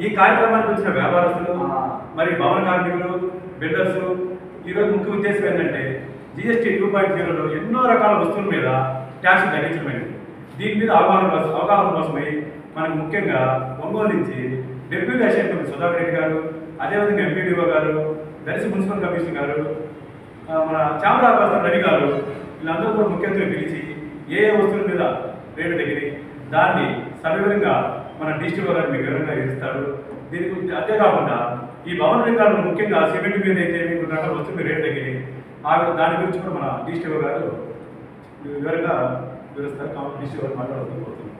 ఈ కార్యక్రమానికి వచ్చిన వ్యాపారస్తులు మరి భవన కార్మికులు బిల్డర్స్ ఈరోజు ముఖ్య ఉద్దేశం ఏంటంటే జిఎస్టీ టూ పాయింట్ జీరోలో ఎన్నో రకాల వస్తువుల మీద ట్యాక్స్ తగ్గించమైంది దీని మీద అవగాహన కోసం అవగాహన కోసమై మనకు ముఖ్యంగా ఒంగోలు నుంచి డిప్యూటీ అసిస్టెంట్ సుధాకర్ రెడ్డి గారు అదేవిధంగా ఎంపీడీఓ గారు దర్శి మున్సిపల్ కమిషనర్ గారు మన చామరా పర్సన్ రవి గారు వీళ్ళందరూ కూడా ముఖ్య అతిథులు పిలిచి ఏ ఏ వస్తువుల మీద రేటు తగ్గినాయి దాన్ని సవివరంగా మన డిస్ట్రిక్ట్ గారు మీకు వివరంగా ఇస్తారు. దీనికి అంతేకాకుండా ఈ భవన రంగాలను ముఖ్యంగా సిమెంట్ మీద అయితే మీకు రకాల వస్తువులు రేట్ తగ్గినాయి. ఆ దాని గురించి కూడా మన డిస్ట్రిక్ట్ గారు వివరంగా వివరిస్తారు. కాబట్టి డిస్ట్రిక్ట్ గారు మాట్లాడుతూ పోతున్నాం